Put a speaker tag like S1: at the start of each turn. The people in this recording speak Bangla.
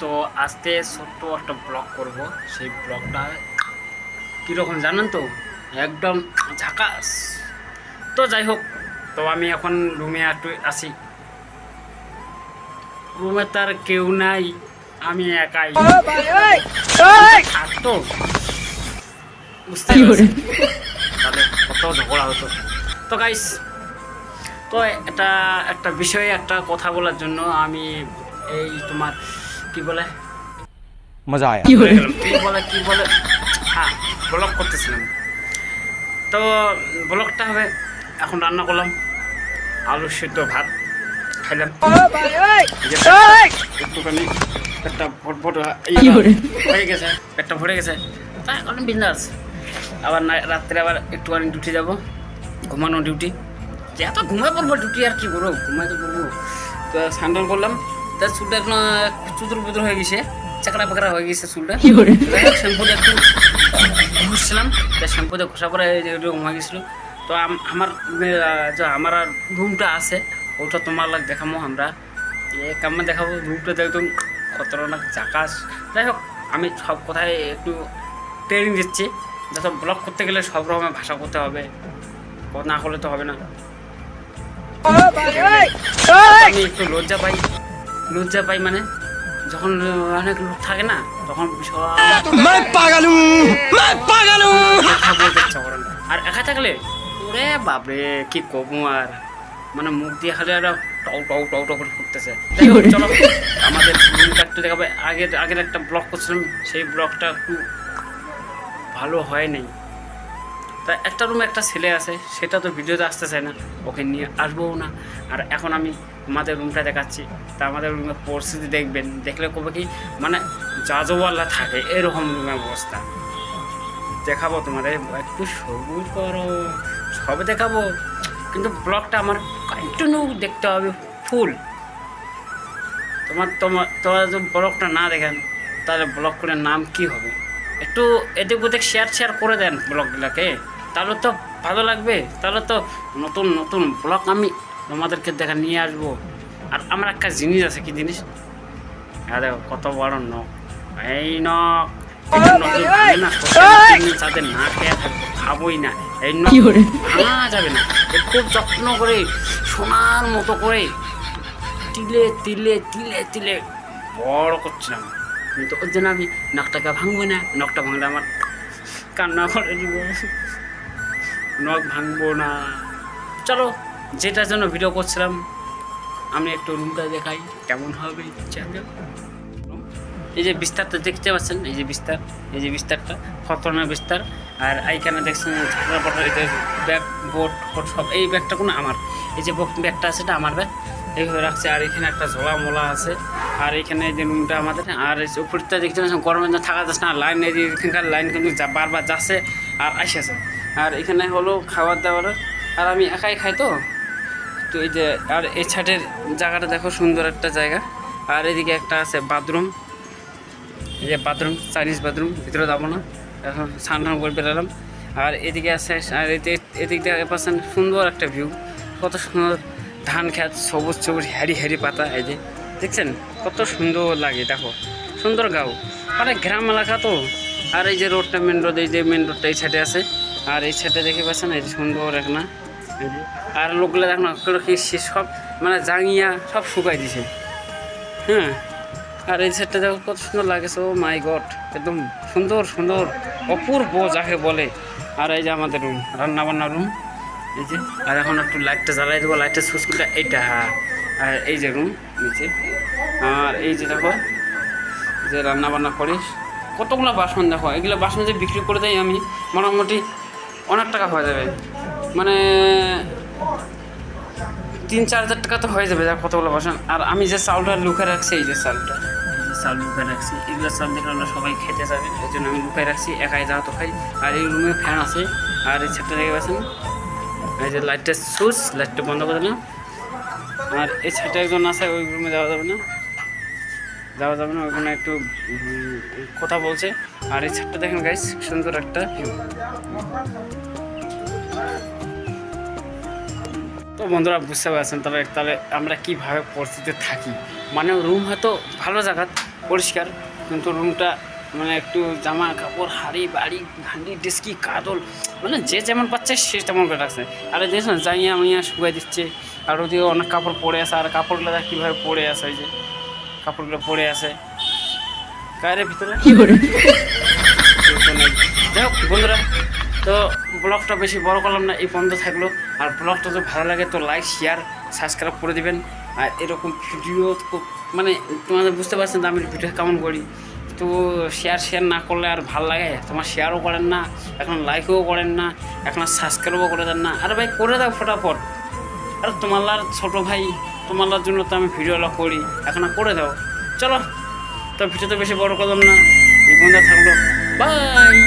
S1: তো আজকে ছোট্ট একটা ব্লগ করব। সেই ব্লগটা কীরকম জানেন তো? একদম ঝাকাস। তো যাই হোক তো আমি এখন রুমে একটু আসি রুমে তার কেউ নাই আমি একাই। থাকতো বুঝতে কত ঝগড়া হতো। তো গাইস তো এটা একটা বিষয়ে একটা কথা বলার জন্য আমি এই তোমার কি বলে? মজা আয়া। কি বলে? কি বলে হ্যাঁ ব্লগ করতেছিলাম। তো ব্লগটা হবে এখন রান্না করলাম। আলু সিদ্ধ ভাত খাইলাম। একটুখানি পেটটা ফট ভটভট হয়ে গেছে পেটটা ভরে গেছে। তা এখন বিন্দাস। আবার রাত্রে আবার একটুখানি ডিউটি যাব ঘুমানো ডিউটি যে এত ঘুমাই পড়ব ডিউটি আর কি করব ঘুমাই তো পড়ব। তো স্নান করলাম। তার চুলটা এখন চুতুর বুতুর হয়ে গেছে চাকড়া পাকড়া হয়ে গেছে চুলটা। শ্যাম্পু দিয়ে একটু ঘুষছিলাম তা শ্যাম্পু দিয়ে ঘষা পরে এরকম হয়ে গেছিল। তো আমার যে আমার আর রুমটা আছে ওটা তোমার লাগ দেখাবো আমরা। এ কামে দেখাবো রুমটা একদম খতরনাক জাকাস। যাই হোক আমি সব কথায় একটু ট্রেনিং দিচ্ছি যাতে ব্লগ করতে গেলে সব রকমের ভাষা করতে হবে না হলে তো হবে না। আমি একটু লজ্জা পাই। লজ্জা পাই মানে যখন অনেক লোক থাকে না তখন আর একা থাকলে ওরে বাবরে কি কবু আর? মানে মুখ দিয়ে খালি আর টক টক টক টক ফুটতেছে। চলো আমাদের একটু দেখাবে। আগের আগের একটা ব্লগ করছিলাম সেই ব্লগটা একটু ভালো হয় নাই। তা একটা রুমে একটা ছেলে আছে সেটা তো ভিডিওতে আসতে চায় না ওকে নিয়ে আসবোও না। আর এখন আমি আমাদের রুমটা দেখাচ্ছি। তা আমাদের রুমের পরিস্থিতি দেখবেন। দেখলে কবে কি? মানে জাজওয়াল্লা থাকে, এরকম রুমের অবস্থা। দেখাবো তোমাদের, একটু সবুর করো, সব দেখাবো। কিন্তু ব্লগটা আমার কন্টিনিউ দেখতে হবে ফুল তোমার তোমার, তোমরা যদি ব্লগটা না দেখেন, তাহলে ব্লগ করে নাম কি হবে? একটু এদিক ওদিক শেয়ার শেয়ার করে দেন ব্লগগুলোকে তাহলে তো ভালো লাগবে, তাহলে তো নতুন নতুন ব্লগ আমি তোমাদেরকে দেখা নিয়ে আসব। আর আমার একটা জিনিস আছে কি জিনিস? হ্যাঁ দেখো কত বড় নখ। এই নখ না খেয়ে খাবোই না। এই নখ ভাঙা যাবে না। খুব যত্ন করে সোনার মতো করে তিলে তিলে তিলে তিলে বড় করছিলাম কিন্তু ওর জন্য আমি নখটাকে ভাঙবো না নখটা ভাঙলে আমার কান্না করে দিব। নখ ভাঙবো না। চলো যেটার জন্য ভিডিও করছিলাম, আমি একটু রুমটা দেখাই, কেমন হবে এই যে বিস্তারটা দেখতে পাচ্ছেন, এই যে বিস্তার, এই যে বিস্তারটা, খতরনাক বিস্তার। আর এইখানে দেখছেন ঝাঁকড়া এই যে ব্যাগ বোট ফোট সব, এই ব্যাগটা কোনো আমার। এই যে ব্যাগটা আছে, এটা আমার ব্যাগ। এইভাবে রাখছে, আর এখানে একটা ঝোলা মোলা আছে। আর এখানে যে রুমটা আমাদের, আর উপরটা দেখতে পাচ্ছেন, গরমের জন্য থাকা যাচ্ছে না। লাইন, এই যে এখানকার লাইন কিন্তু বারবার যাচ্ছে আর আসেছে। আর এখানে হলো খাবার দাবার আর আমি একাই খাই তো। তো এই যে, আর এই ছাটের জায়গাটা দেখো, সুন্দর একটা জায়গা। আর এদিকে একটা আছে বাথরুম। এই যে বাথরুম, চাইনিজ বাথরুম, ভিতরে যাব না। এখন স্নান করে বেরোলাম। আর এদিকে আছে, আর এদিকে, এদিক দিয়ে পাচ্ছেন সুন্দর একটা ভিউ কত সুন্দর ধান খেত সবুজ সবুজ, হ্যারি হ্যারি পাতা, এই যে। দেখছেন? কত সুন্দর লাগে, দেখো। সুন্দর গাও। মানে গ্রাম এলাকা তো। আর এই যে রোডটা মেন রোড এই যে মেন রোডটা এই সাইডে আছে। আর এই সাইডে দেখে পাচ্ছেন, এই যে সুন্দর এক না। আর লোকগুলো দেখো কি সব মানে জাঙিয়া সব শুকাই দিছে। হ্যাঁ? আর এই সেটটা দেখো কত সুন্দর লাগেছে, ও মাই গড, একদম সুন্দর সুন্দর, অপূর্ব যাকে বলে। আর এই যে আমাদের রুম রান্না বান্না রুম এই যে, আর এখন একটু লাইটটা জ্বালাই দেবো লাইটের সুইচগুলো এইটা আর এই যে রুম নিচে আর এই যে দেখো যে রান্না বান্না করিস। কতগুলো বাসন দেখো, এগুলো বাসন যে বিক্রি করে দেয় আমি, মোটামুটি অনেক টাকা হয়ে যাবে। মানে তিন, চার হাজার টাকা তো হয়ে যাবে, যা কতগুলো বাসন আর আমি যে চাউলটা লুকে রাখছি, এই যে যে চাউল লুকে রাখছি, এগুলো চাউল দেখলে আমরা সবাই খেতে যাবে, এই জন্য আমি লুকাই রাখছি, একাই যাওয়া তো খাই আর এই রুমে ফ্যান আছে, আর এই ছাদটা দেখে পাচ্ছেন? এই যে লাইটটা সুইচ, লাইটটা বন্ধ করে দিলাম। আর এই ছাদটা একজন আছে, ওই রুমে যাওয়া যাবে না। যাওয়া যাবে না, ওখানে একটু কথা বলছে। আর এই ছাদটা দেখেন গাইস সুন্দর একটা। তো বন্ধুরা বুঝতে পারছেন তাহলে তাহলে আমরা কীভাবে পরিস্থিতিতে থাকি? মানে রুম হয়তো ভালো জায়গা পরিষ্কার কিন্তু রুমটা মানে একটু জামা কাপড় হাড়ি বাড়ি হাঁড়ি ডিস্কি কাদল মানে যে যেমন পাচ্ছে সে তেমন করে রাখছে। আর দেখছ না জাইয়া মাইয়া শুকাই দিচ্ছে আর ওদিকে অনেক কাপড় পরে আছে আর কাপড়গুলো দেখ কীভাবে পরে আছে ওই যে কাপড়গুলো পরে আছে। গায়ের ভিতরে। যাই হোক বন্ধুরা তো ব্লগটা বেশি বড় করলাম না, এই পর্যন্ত থাকল। আর ব্লগটা যদি ভালো লাগে তো লাইক শেয়ার সাবস্ক্রাইব করে দিবেন। আর এরকম ভিডিও মানে তোমাদের বুঝতে পারছেন আমি ভিডিও কেমন করি। তো শেয়ার শেয়ার না করলে আর ভালো লাগে? তোমার শেয়ারও করেন না, এখন লাইকও করেন না, এখন সাবস্ক্রাইবও করে দেন না। আরে ভাই, করে দাও ফটাফট। আর তোমার ছোটো ভাই তোমার জন্য তো আমি ভিডিওটা করি, এখন করে দাও। চলো, তো ভিডিও তো বেশি বড় করলাম না, এই বন্ধু থাকল। বাই